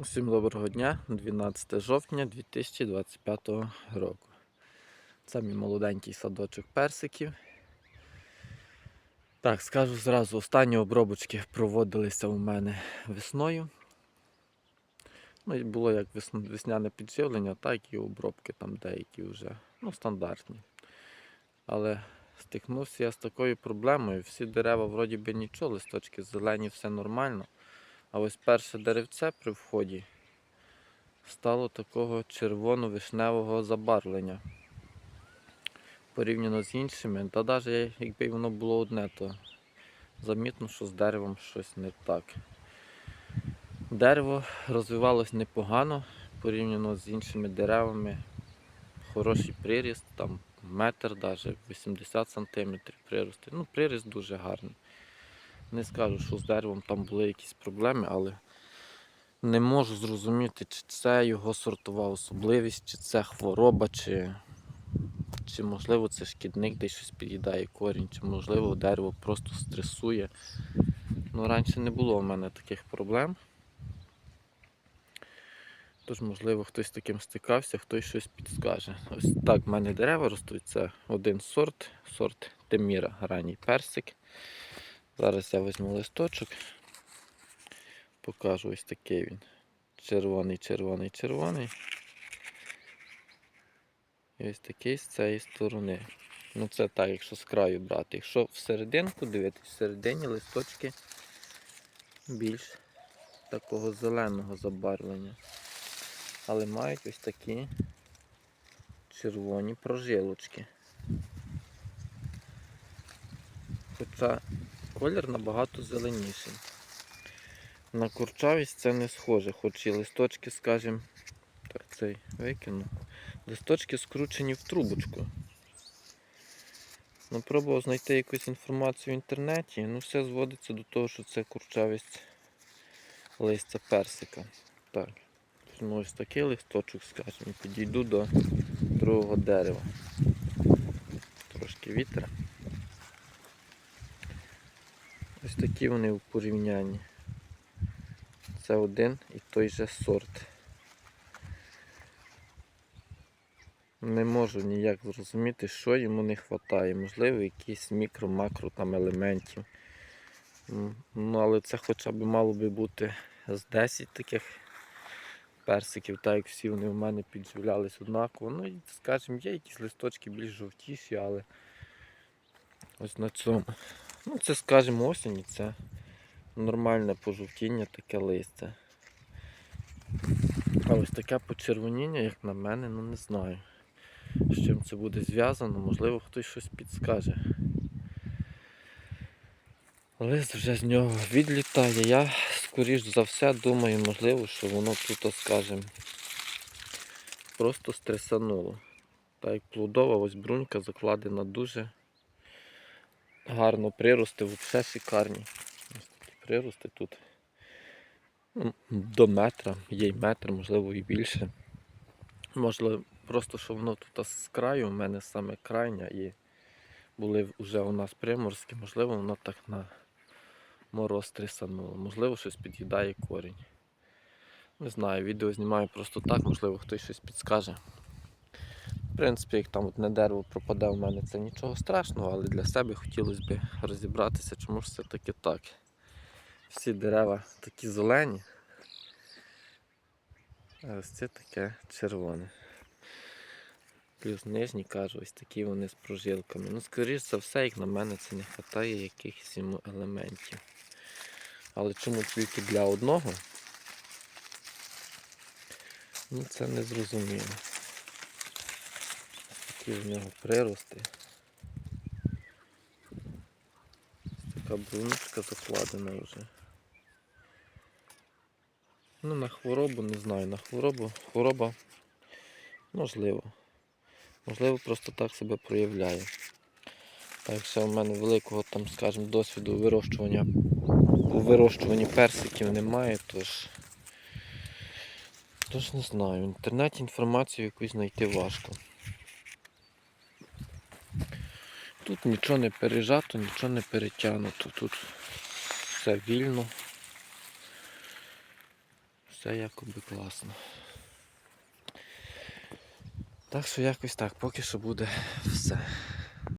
Усім доброго дня, 12 жовтня 2025 року. Це мій молоденький садочок персиків. Так, скажу зразу, останні обробочки проводилися у мене весною. Ну було як весняне підживлення, так і обробки там деякі вже ну, стандартні. Але стикнувся я з такою проблемою. Всі дерева вроді би нічого, листочки зелені, все нормально. А ось перше деревце при вході стало такого червоно-вишневого забарвлення. Порівняно з іншими, та навіть якби воно було одне, то замітно, що з деревом щось не так. Дерево розвивалось непогано порівняно з іншими деревами. Хороший приріст, там метр, навіть 80 см прирости. Ну, приріст дуже гарний. Не скажу, що з деревом там були якісь проблеми, але не можу зрозуміти, чи це його сортова особливість, чи це хвороба, чи, чи можливо це шкідник десь щось під'їдає корінь, чи можливо дерево просто стресує. Ну, раніше не було в мене таких проблем. Тож, можливо, хтось з таким стикався, хтось щось підскаже. Ось так в мене дерева ростуть. Це один сорт, сорт Теміра, ранній персик. Зараз я візьму листочок, покажу ось такий він. Червоний, червоний, червоний. І ось такий з цієї сторони. Ну це так, якщо з краю брати. Якщо всерединку дивитись, всередині листочки більш такого зеленого забарвлення. Але мають ось такі червоні прожилочки. Хоча колір набагато зеленіший. На курчавість це не схоже, хоч і листочки, скажімо, так цей викину. Листочки скручені в трубочку. Ну, пробував знайти якусь інформацію в інтернеті, ну все зводиться до того, що це курчавість листя персика. Так, візьму ось такий листочок, скажімо, і підійду до другого дерева. Трошки вітра. Ось такі вони у порівнянні. Це один і той же сорт. Не можу ніяк зрозуміти, що йому не вистачає. Можливо, якісь мікро-макро там елементів. Ну, але це хоча б мало би бути з 10 таких персиків, так як всі вони в мене підживлялись однаково. Ну і, скажімо, є якісь листочки більш жовтіші, але ось на цьому. Ну, це, скажімо, осінь, це нормальне пожовтіння, таке листя. А ось таке почервоніння, як на мене, ну не знаю. З чим це буде зв'язано, можливо, хтось щось підскаже. Лист вже з нього відлітає. Я, скоріш за все, думаю, можливо, що воно тут, скажімо, просто стресануло. Так як плодова ось брунька закладена дуже гарно прирости. Ось такі прирости тут ну, до метра, є й метр, можливо і більше. Можливо, просто що воно тут з краю, у мене саме крайня і були вже у нас приморські, можливо, воно так на мороз трясануло. Можливо, щось під'їдає корінь. Не знаю, відео знімаю просто так, можливо, хтось щось підскаже. В принципі, як там одне дерево пропаде у мене, це нічого страшного, але для себе хотілося б розібратися, чому ж все таки так. Всі дерева такі зелені, а ось це таке червоне. Плюс нижні кажу, ось такі вони з прожилками. Ну, скоріш за все, як на мене, це не вистачає якихось йому елементів. Але чому тільки для одного? Ну це не зрозуміло. Такі в нього прирости. Така бруночка закладена вже. Ну, на хворобу не знаю, на хворобу. Хвороба можливо. Можливо, просто так себе проявляє. Так що в мене великого там, скажімо, досвіду вирощування у вирощуванні персиків немає, тож. Тож не знаю. В інтернеті інформацію якусь знайти важко. Тут нічого не пережато, нічого не перетягнуто. Тут все вільно. все якоби класно. Так що якось так, поки що буде все.